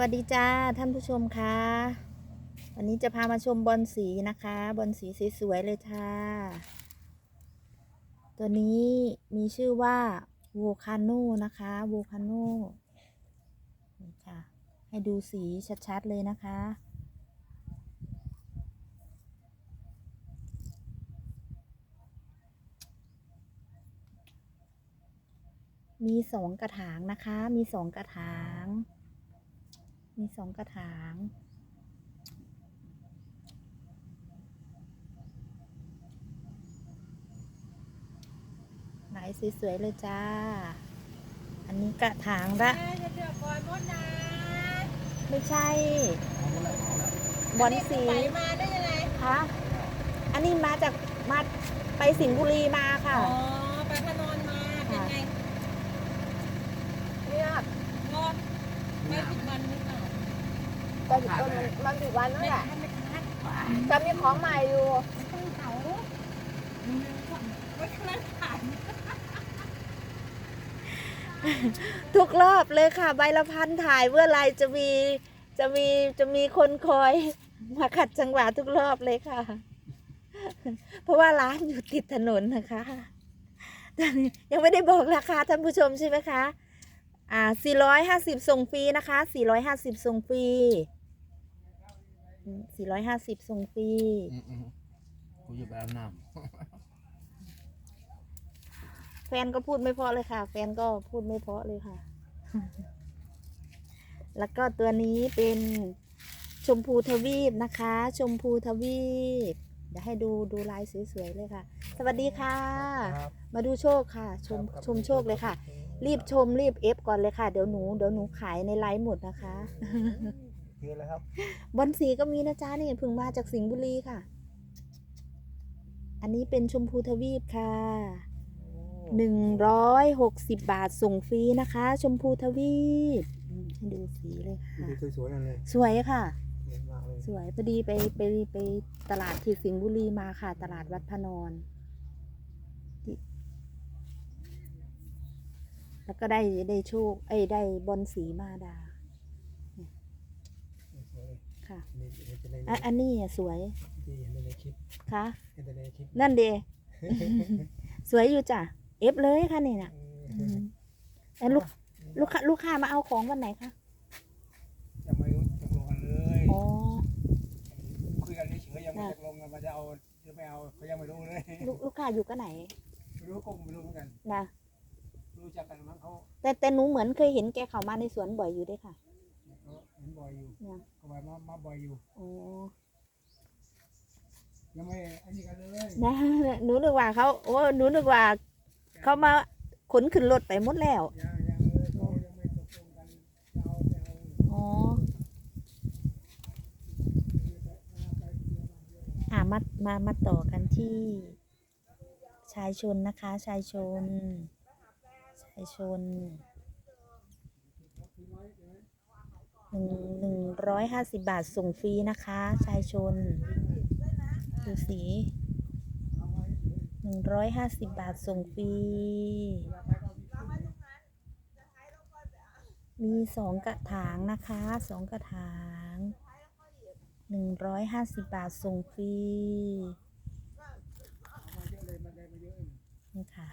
วัสดีจ้าท่านผู้ชมคะวันนี้จะพามาชมบอลสีนะคะบอลสีสวยๆเลยค่ะ ตัวนี้มีชื่อว่าโวคาโนนะคะโวคาโนนี่ค่ะ ให้ดูสีชัดๆเลยนะคะ มีสองกระถางนะคะ มีสองกระถาง มีสองกระถางไหนสวยๆเลยจ้า อันนี้กระถางละจะเดือดก่อนมดนะไม่ใช่บอลสีไปมาได้ยังไงคะ อันนี้มาจากมาไปสิงห์บุรีมาค่ะ อ๋อ ไปพนอนมา เป็นไง เนี่ย งอดไม่ผิดวันหรือเปล่า ก็อยู่ต้นมันมันสิบวันนั่นแหละจะมีของใหม่อยู่ทุกรอบเลยค่ะ ใบละพันถ่ายเมื่อไรจะมีจะมีจะมีคนคอยมาขัดจังหวะทุกรอบเลยค่ะ เพราะว่าร้านอยู่ติดถนนนะคะยังไม่ได้บอกราคาท่านผู้ชมใช่ไหมคะ อ่า 450 ส่งฟรีนะคะ 450 ส่งฟรี อืม450ส่งฟรีอืมอืมกูอยู่แบบน้แฟนก็พูดไม่เพราะเลยค่ะ แฟนก็พูดไม่เพราะเลยค่ะ แล้วก็ตัวนี้เป็นชมพูทวีปนะคะ ชมพูทวีปเดี๋ยวให้ดูดูลายสวยๆเลยค่ะ สวัสดีค่ะ ครับมาดูโชคค่ะ ชมชมโชคเลยค่ะ รีบชมรีบเอฟก่อนเลยค่ะ เดี๋ยวหนูเดี๋ยวหนูขายในไลฟ์หมดนะคะ คืออะไรครับ บอลสีก็มีนะจ๊ะนี่เพิ่งมาจากสิงห์บุรีค่ะ อันนี้เป็นชมพูทวีปค่ะหนึ่งร้อยหกสิบบาทส่งฟรีนะคะ ชมพูทวีปอืมให้ดูสีเลยค่ะดูสวยๆนั่นเลยสวยค่ะเห็นมากเลยสวยพอดีไปไปไปตลาดที่สิงห์บุรีมาค่ะ ตลาดวัดพระนอนที่แล้วก็ได้ได้โชค เอ้ยได้บอลสีมาดาสวยเลย ค่ะ นี่เห็นแต่ในอะอันนี้อะสวยที่เห็นแต่ในคลิปค่ะเห็นแต่ในคลิปนั่นเด สวยอยู่จ้ะเอฟเลยค่ะนี่น่ะอือืมมแล้วลูกลูกค้าลูกค้ามาเอาของวันไหนคะยังไม่รู้ตกลงกันเลยอ๋อคุยกันเฉยๆยังไม่ตกลงกันว่าจะเอาหรือไม่เอาเขายังไม่รู้เลยลูกลูกค้าอยู่กันไหนไม่รู้ก็ไม่รู้เหมือนกันนะรู้จักกันมั้งเขาแต่แต่หนูเหมือนเคยเห็นแกเขามาในสวนบ่อยอยู่ด้วยค่ะเขาเห็นบ่อยอยู่เนี่ยก็ไปมามาบ่อยอยู่อ๋อยังไม่อันนี้กันเลยนะหนูนึกว่าเขาโอ้หนูนึกว่า เขามาขนขึ้นรถไปหมดแล้วยังยังเลยเขายังไม่ตกลงกันจะเอาไม่เอาอ๋ออ่ามามามาต่อกันที่ชายชนนะคะ ชายชน ชายชน หนึ่งร้อยห้าสิบบาทส่งฟรีนะคะ ชายชนดูสีหนึ่งร้อยห้าสิบบาทส่งฟรี มีสองกระถางนะคะสองกระถางหนึ่งร้อยห้าสิบบาทส่งฟรีนี่ค่ะ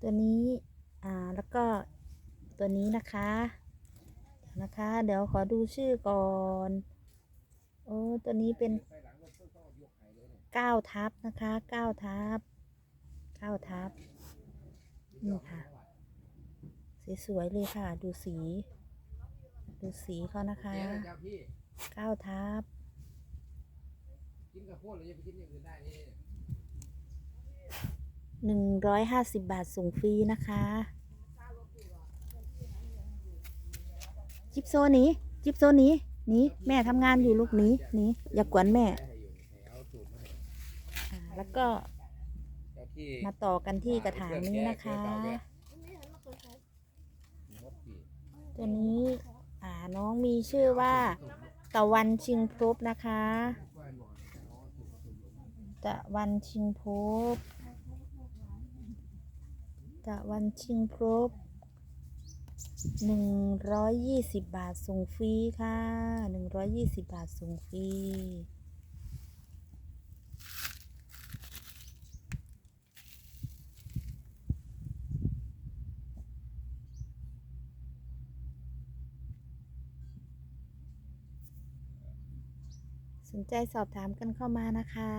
ตัวนี้อ่าแล้วก็ตัวนี้นะคะนะคะ เดี๋ยวขอดูชื่อก่อนโอ้ตัวนี้เป็นเก้าทับนะคะเก้าทับเก้าทับนี่ค่ะสวยๆเลยค่ะ ดูสี ดูสีเขานะคะเก้าทับกินกับพวกหรือจะไปกินอย่างอื่นได้นี่ หนึ่งร้อยห้าสิบบาทส่งฟรีนะคะ จิบโซนี้จิบโซนี้นี้แม่ทำงานอยู่ลูกนี้นี้อย่ากวนแม่ แล้วก็มาต่อกันที่กระถางนี้นะคะ ตัวนี้อ่าน้องมีชื่อว่าตะวันชิงพบนะคะ ตะวันชิงพบ ตะวันชิงพรบหนึ่งร้อยยี่สิบบาทส่งฟรีค่ะหนึ่งร้อยยี่สิบบาทส่งฟรีสนใจสอบถามกันเข้ามานะคะ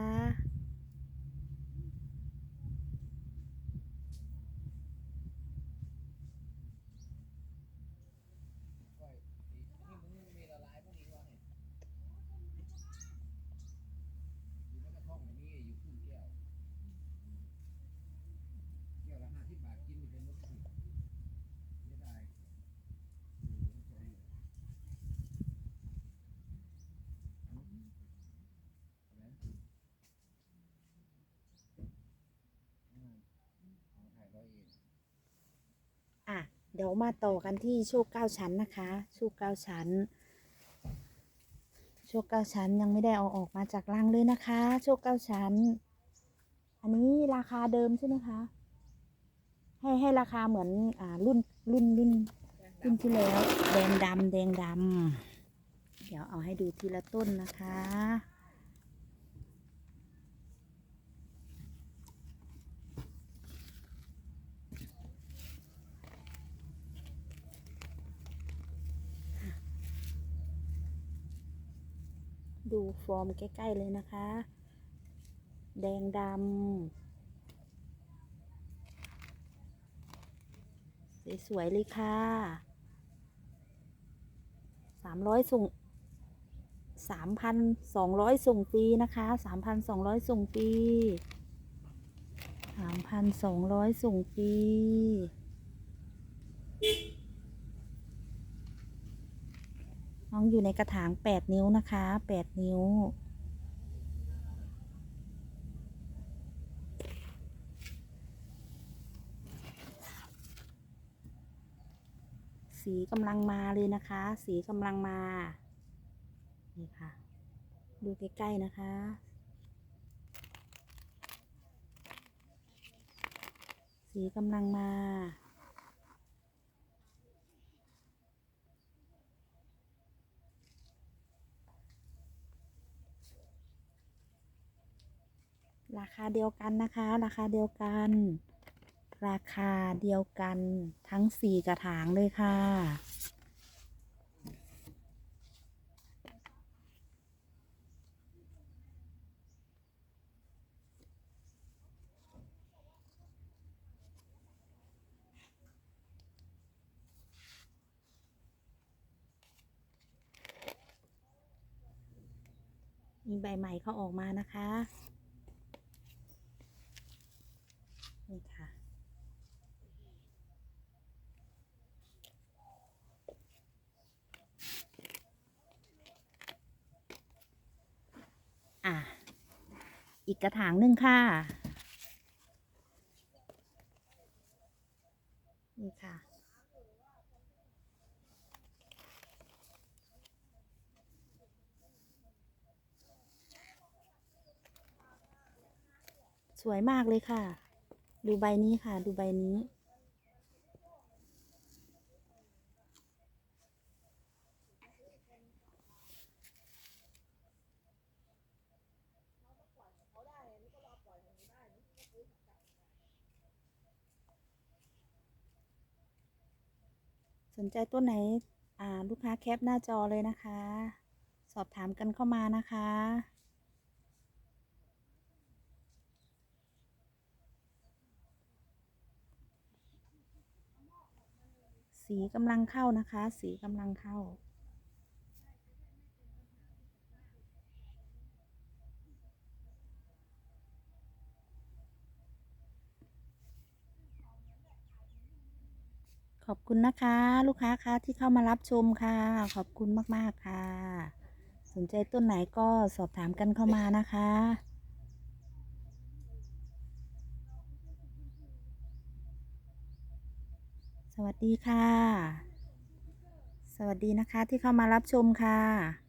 อะ เดี๋ยวมาต่อกันที่โชคเก้าชั้นนะคะ โชคเก้าชั้น โชคเก้าชั้นยังไม่ได้เอาออกมาจากรังเลยนะคะ โชคเก้าชั้น อันนี้ราคาเดิมใช่ไหมคะ ให้ให้ราคาเหมือนอ่ารุ่นรุ่นรุ่นรุ่นที่แล้ว แดงดำแดงดำเดี๋ยวเอาให้ดูทีละต้นนะคะ ดูฟอร์มใกล้ ๆ เลยนะคะ แดงดำสวย ๆ เลยค่ะสามร้อยส่งสามพันสองร้อยส่งฟรีนะคะสามพันสองร้อยส่งฟรีสามพันสองร้อยส่งฟรี น้องอยู่ในกระถาง8นิ้วนะคะ8นิ้ว สีกำลังมาเลยนะคะ สีกำลังมา นี่ค่ะ ดูใกล้ๆนะคะสีกำลังมา ราคาเดียวกันนะคะ ราคาเดียวกัน ราคาเดียวกันทั้งสี่กระถางเลยค่ะ มีใบใหม่เขาออกมานะคะ นี่ค่ะ อะ อีกกระถางนึ่งค่ะ นี่ค่ะ สวยมากเลยค่ะ ดูใบนี้ค่ะ ดูใบนี้ นใจตัวไหนอ่าลูกค้าแคปหน้าจอเลยนะคะ สอบถามกันเข้ามานะคะ สีกำลังเข้านะคะ สีกำลังเข้า ขอบคุณนะคะ ลูกค้าคะที่เข้ามารับชมค่ะ ขอบคุณมาก ๆ ค่ะ สนใจต้นไหนก็สอบถามกันเข้ามานะคะสวัสดีค่ะสสวัสดีนะคะที่เข้ามารับชมค่ะ